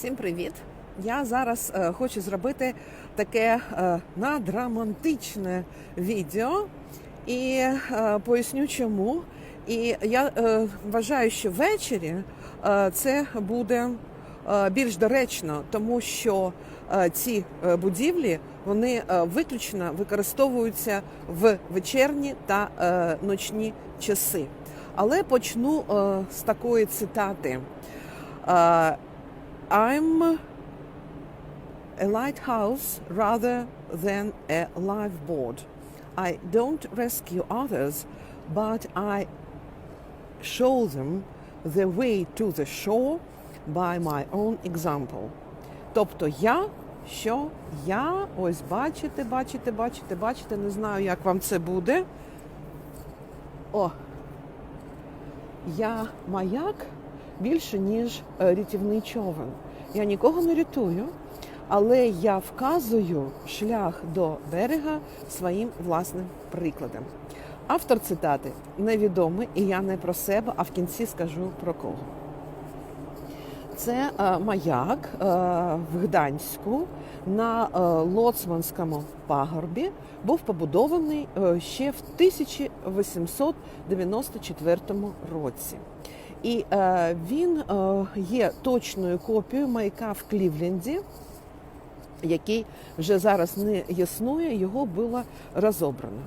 Всім привіт! Я зараз е, хочу зробити таке е, надромантичне відео і е, поясню чому. І я е, вважаю, що ввечері е, це буде е, більш доречно, тому що е, ці е, будівлі вони е, виключно використовуються в вечірні та е, ночні часи. Але почну е, з такої цитати. Е, I'm a lighthouse rather than a lifeboat. I don't rescue others, but I show them the way to the shore by my own example. Тобто я, що я, ось бачите, бачите, бачите, бачите, не знаю, як вам це буде. О, я маяк Більше, ніж е, рятівний човен. Я нікого не рятую, але я вказую шлях до берега своїм власним прикладом. Автор цитати невідомий, і я не про себе, а в кінці скажу про кого. Це е, маяк е, в Гданську на Лоцманському пагорбі був побудований ще в 1894 році. І е, він е, є точною копією маяка в Клівленді, який вже зараз не існує, його було розобрано.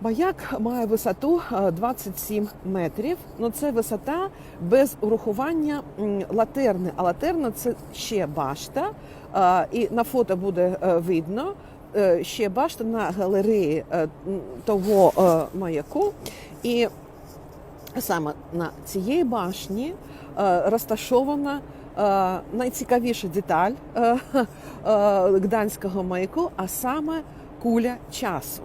Маяк має висоту е, 27 метрів. Ну це висота без урахування латерни. А латерна це ще башта. Е, І на фото буде е, видно е, ще башта на галереї е, того е, маяку. І саме на цієї башні е, розташована е, найцікавіша деталь е, гданського маяку, а саме куля часу.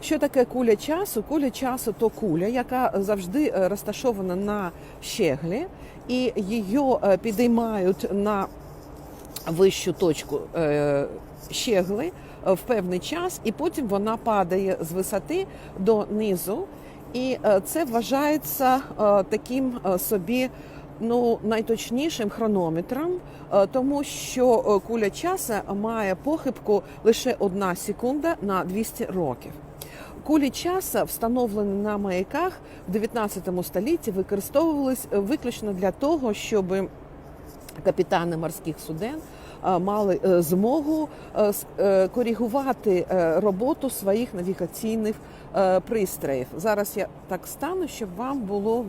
Що таке куля часу? Куля часу то куля, яка завжди розташована на щеглі, і її підіймають на вищу точку щегли в певний час, і потім вона падає з висоти до низу. І е, це вважається е, таким е, собі ну, найточнішим хронометром, тому що куля часу має похибку лише одна секунда на 200 років. Кулі часу, встановлені на маяках в 19 столітті, використовувались виключно для того, щоб капітани морських суден мали е, змогу е, е, коригувати е, роботу своїх навігаційних е, пристроїв. Зараз я так стану, щоб вам було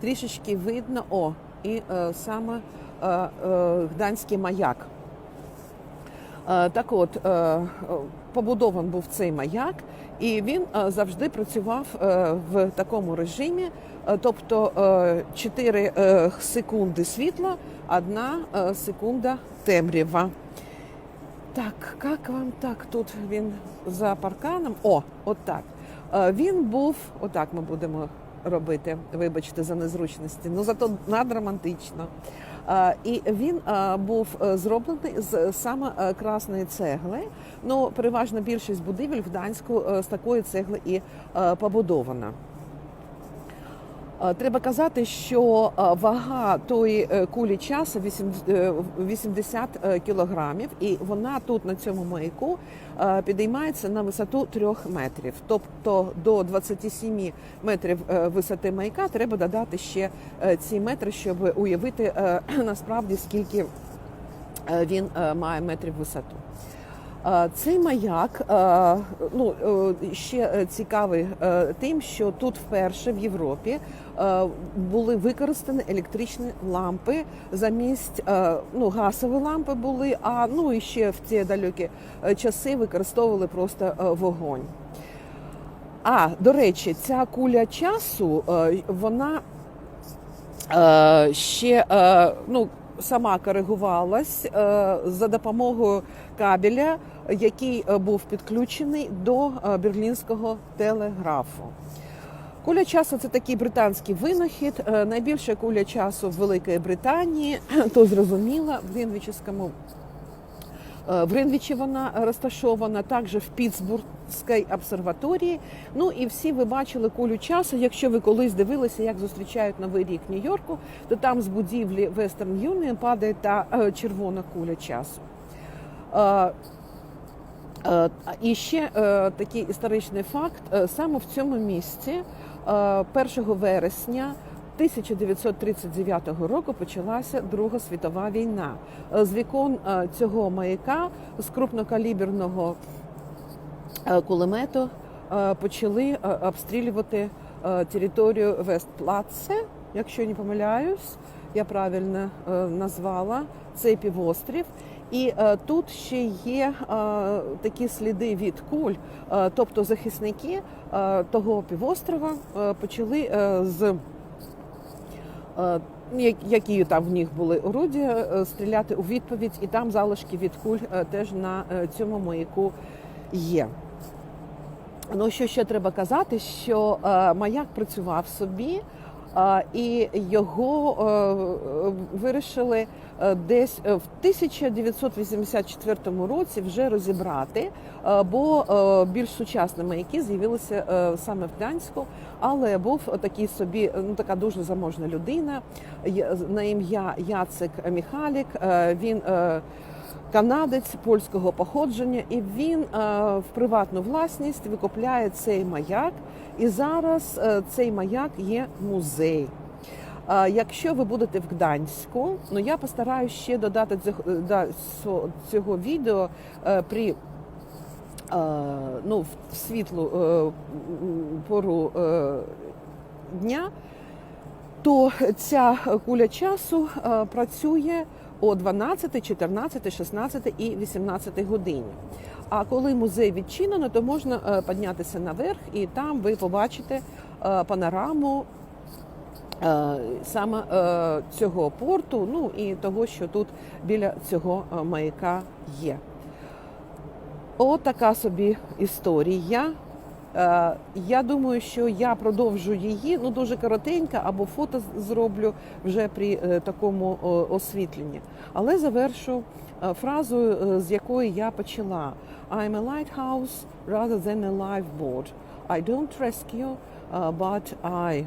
трішечки видно. О, і е, саме е, е, гданський маяк. Е, Так от, побудований був цей маяк, і він е, завжди працював е, в такому режимі, е, тобто е, 4 е, секунди світла, 1 е, секунда темрява. Так, як вам так? Тут він за парканом. О, от так. Е, Він був, отак ми будемо робити, вибачте за незручності, ну зато надромантично. І він був е, зроблений з саме е, красної цегли. Ну, переважна більшість будівель в Данську е, з такої цегли і побудована. Е, Треба казати, що е, вага тої е, кулі часу вісім- е, 80 е, кілограмів, і вона тут на цьому маяку підіймається на висоту 3 метрів. Тобто до 27 метрів висоти маяка треба додати ще ці метри, щоб уявити насправді скільки він має метрів висоту. Цей маяк ну, е, ще е, цікавий е, тим, що тут вперше в Європі були використані електричні лампи замість ну, газові лампи були, а ну і ще в ці далекі часи використовували просто вогонь. А, до речі, ця куля часу, вона ще ну, сама коригувалась за допомогою кабеля, який е, був підключений до е, берлінського телеграфу. Куля часу це такий британський винахід. Е, Найбільша куля часу в Великій Британії, то зрозуміло, в Грінвічському Е, В Гринвічі вона розташована, також в Пітсбурзькій обсерваторії. Ну і всі ви бачили кулю часу. Якщо ви колись дивилися, як зустрічають новий рік Нью-Йорку, то там з будівлі Western Union падає та червона куля часу. Е, І ще е, такий історичний факт: Е, саме в цьому місці е, 1 вересня 1939 року почалася Друга світова війна. З вікон цього маяка з крупнокаліберного кулемету почали обстрілювати територію Вестплаце, якщо не помиляюсь, я правильно назвала цей півострів. І е, тут ще є е, такі сліди від куль, е, тобто захисники того півострова почали з які там в них були орудія, стріляти у відповідь, і там залишки від куль теж на цьому маяку є. Ну, що ще треба казати, що маяк працював собі, і його е, вирішили е, десь е, в 1984 році вже розібрати, бо більш сучасні маяки з'явилися саме в Гданську, але був такий собі, ну така дуже заможна людина на ім'я Яцек Міхалік. Він канадець польського походження, і він е, в приватну власність викупляє цей маяк. І зараз е, цей маяк є музей. Е, Якщо ви будете в Гданську, ну я постараюсь ще додати цього- цього відео при ну, в світлу пору дня, то ця куля часу працює о 12, 14, 16 і 18 годині. А коли музей відчинено, то можна е, піднятися наверх, і там ви побачите е, панораму е, саме цього порту, ну і того, що тут біля цього маяка є. Отака собі історія. Е, Я думаю, що я продовжу її, ну дуже коротенька, або фото зроблю вже при е, такому освітленні. Але завершу е, фразою, з якої я почала: I'm a lighthouse rather than a lifeboat. I don't rescue, but I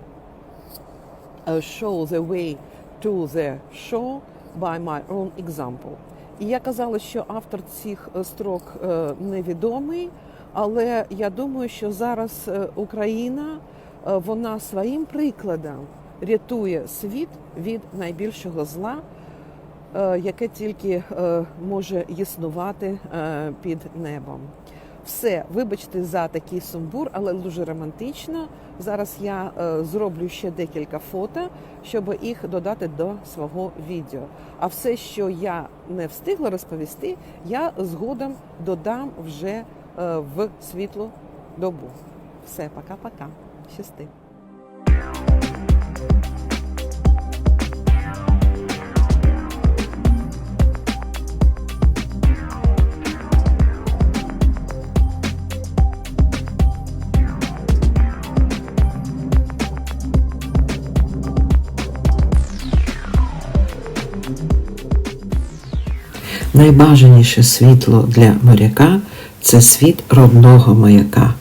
show the way to the shore by my own example. І я казала, що автор цих е, строк е, невідомий, але я думаю, що зараз е, Україна вона своїм прикладом рятує світ від найбільшого зла, яке тільки може існувати під небом. Все, вибачте за такий сумбур, але дуже романтично. Зараз я е, зроблю ще декілька фото, щоб їх додати до свого відео. А все, що я не встигла розповісти, я згодом додам вже е, в світлу добу. Все, пока-пока. Щасти. Найбажаніше світло для моряка це світ родного маяка.